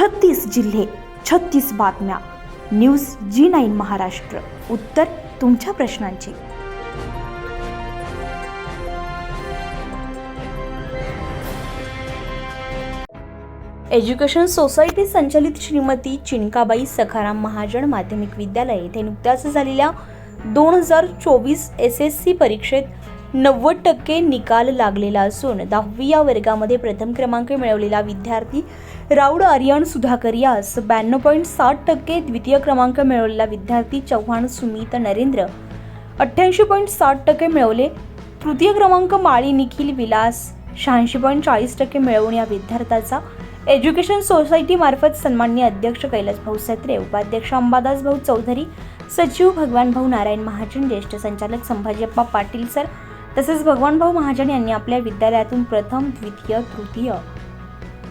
छत्तीस जिल्हे छत्तीस बातम्या. News Zee nine Maharashtra. उत्तर तुमच्या प्रश्नांची. एज्युकेशन सोसायटी संचलित श्रीमती चिनकाबाई सखाराम महाजन माध्यमिक विद्यालय येथे नुकत्याच झालेल्या दोन हजार चोवीस एस एस सी परीक्षेत नव्वद टक्के निकाल लागलेला असून दहावी या वर्गामध्ये प्रथम क्रमांक मिळवलेला विद्यार्थी राऊड आर्यन सुधाकर यास ब्याण्णव पॉईंट साठ टक्के द्वितीय क्रमांक मिळवलेला विद्यार्थी चव्हाण सुमित नरेंद्र अठ्ठ्याऐंशी पॉईंट साठ टक्के मिळवले. तृतीय क्रमांक माळी निखिल विलास शहाऐंशी पॉईंट चाळीस टक्के मिळवून या विद्यार्थ्याचा एज्युकेशन सोसायटीमार्फत सन्माननीय अध्यक्ष कैलास भाऊ सत्रे उपाध्यक्ष अंबादास भाऊ चौधरी सचिव भगवान भाऊ नारायण महाजन ज्येष्ठ संचालक संभाजीप्पा पाटील सर तसेच भगवान भाऊ महाजन यांनी आपल्या विद्यालयातून प्रथम द्वितीय तृतीय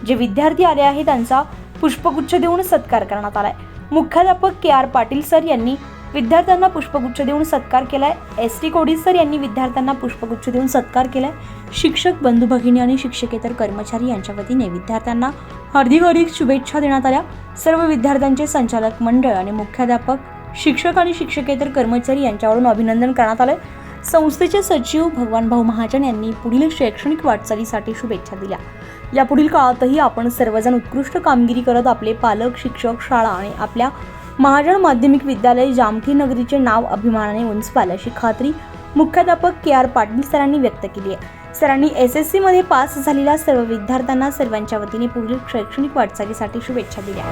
जे विद्यार्थी आले आहेत त्यांचा पुष्पगुच्छ देऊन सत्कार करण्यात आलाय. मुख्याध्यापक के आर पाटील सर यांनी विद्यार्थ्यांना पुष्पगुच्छ देऊन सत्कार केलाय. एस टी कोडी सर यांनी विद्यार्थ्यांना पुष्पगुच्छ देऊन सत्कार केलाय. शिक्षक बंधू भगिनी आणि शिक्षकेतर कर्मचारी यांच्या वतीने विद्यार्थ्यांना हार्दिक हार्दिक शुभेच्छा देण्यात आल्या. सर्व विद्यार्थ्यांचे संचालक मंडळ आणि मुख्याध्यापक शिक्षक आणि शिक्षकेतर कर्मचारी यांच्याकडून अभिनंदन करण्यात आले संस्थेचे सचिव भगवान भाऊ महाजन यांनी पुढील शैक्षणिक वाटचालीसाठी शुभेच्छा दिल्या. यापुढील काळातही आपण सर्वजण उत्कृष्ट कामगिरी करत आपले पालक शिक्षक शाळा आणि आपल्या महाजन माध्यमिक विद्यालय जामठी नगरीचे नाव अभिमानाने उंचवाल अशी खात्री मुख्याध्यापक के आर पाटील सरांनी व्यक्त केली आहे. सरांनी एस एस सीमध्ये पास झालेल्या सर्व विद्यार्थ्यांना सर्वांच्या वतीने पुढील शैक्षणिक वाटचालीसाठी शुभेच्छा दिल्या.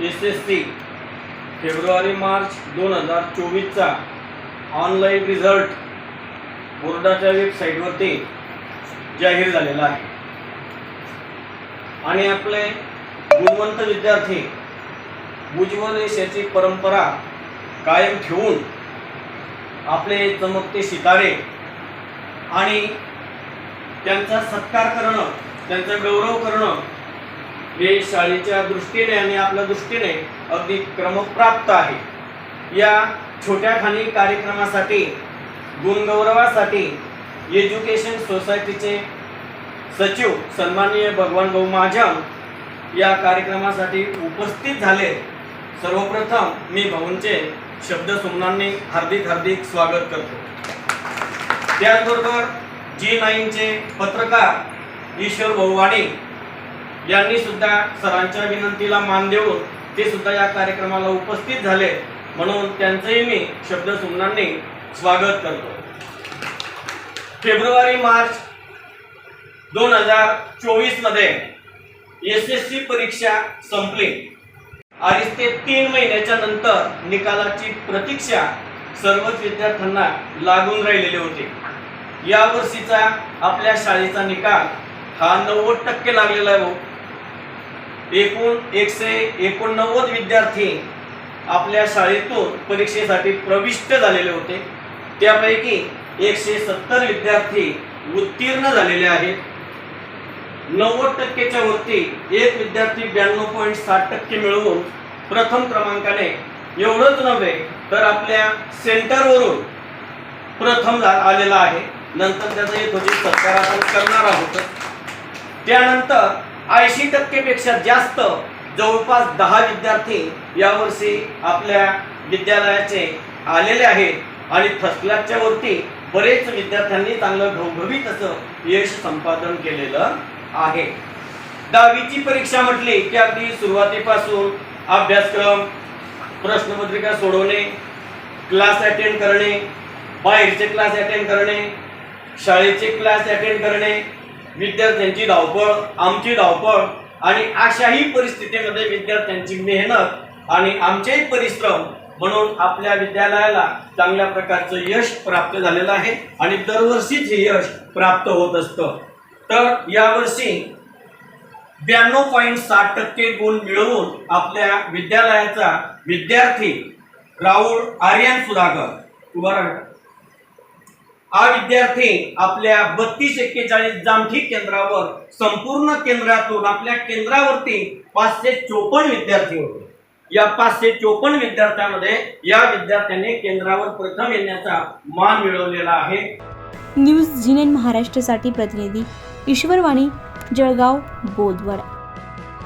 एस एस सी फेब्रुवारी मार्च दोन हजार चोवीसचा ऑनलाईन रिझल्ट बोर्डाच्या वेबसाईटवरती जाहीर झालेला आहे. आणि आपले गुणवंत विद्यार्थी उज्ज्वल यशाची परंपरा कायम ठेवून आपले चमकते सितारे आणि त्यांचा सत्कार करणं त्यांचा गौरव करणं हे शाळेच्या दृष्टीने आणि आपल्या दृष्टीने अगदी क्रमप्राप्त आहे. या छोट्या खाणी कार्यक्रमासाठी गुणगौरवासाठी एज्युकेशन सोसायटीचे सचिव सन्माननीय भगवान भाऊ महाजन या कार्यक्रमासाठी उपस्थित झाले. सर्वप्रथम मी भाऊंचे शब्द सुमनांनी हार्दिक हार्दिक स्वागत करतो. त्याचबरोबर जी नाईनचे पत्रकार ईश्वर भाऊ वाणी यांनी सुद्धा सरांच्या विनंतीला मान देऊन ते सुद्धा या कार्यक्रमाला उपस्थित झाले. म्हणून त्यांचंही मी शब्द सुमनांनी स्वागत करतो. फेब्रुवारी मार्च दोन हजार चोवीसमध्ये एस एस सी परीक्षा संपली. अडीच ते तीन महिन्याच्या नंतर निकालाची प्रतीक्षा सर्वच विद्यार्थ्यांना लागून राहिलेले होते. या वर्षीचा आपल्या शाळेचा निकाल हा नव्वद टक्के लागलेला आहे हो. एकूण एकशे एकोणनव्वद विद्यार्थी आपल्या शाळेतून परीक्षेसाठी प्रविष्ट झालेले होते. त्यापैकी एकशे सत्तर विद्यार्थी उत्तीर्ण झालेले आहेत. नव्वद टक्केच्या वरती एक विद्यार्थी ब्याण्णव पॉईंट साठ टक्के मिळवून प्रथम क्रमांकाने एवढंच नव्हे तर आपल्या सेंटरवरून प्रथम आलेला आहे. नंतर त्याचा एक होती सत्कार आपण करणार आहोत. त्यानंतर ऐंशी टक्केपेक्षा जास्त जवळपास दहा विद्यार्थी यावर्षी आपल्या विद्यालयाचे आलेले आहेत. आणि फर्स्ट क्लासच्या वरती बरेच विद्यार्थ्यांनी चांगलं घवघवीत असं यश संपादन केलेलं आहे. दहावीची परीक्षा म्हटली की अगदी सुरुवातीपासून अभ्यासक्रम प्रश्नपत्रिका सोडवणे क्लास अटेंड करणे बाहेरचे क्लास अटेंड करणे शाळेचे क्लास अटेंड करणे विद्यार्थ्यांची धावपळ आमची धावपळ आणि अशाही परिस्थितीमध्ये विद्यार्थ्यांची मेहनत आणि आमचेही परिश्रम म्हणून आपल्या विद्यालयाला चांगल्या प्रकारचं यश प्राप्त झालेलं आहे आणि दरवर्षीच हे यश प्राप्त होत असतं. तर यावर्षी ब्याण्णव पॉईंट साठ टक्के गुण मिळवून आपल्या विद्यालयाचा विद्यार्थी राहुल आर्यन सुधाकर. उभा हा विद्यार्थी आपल्या बत्तीस एक्केचाळीस जामठी केंद्रावर संपूर्ण केंद्रातून आपल्या केंद्रावरती पाचशे चोपन्न विद्यार्थी होते. या पाचशे चोपन्न विद्यार्थ्यांमध्ये या विद्यार्थ्यांनी केंद्रावर प्रथम येण्याचा मान मिळवलेला आहे. न्यूज झिनेन महाराष्ट्रासाठी प्रतिनिधी ईश्वरवाणी जळगाव बोदवड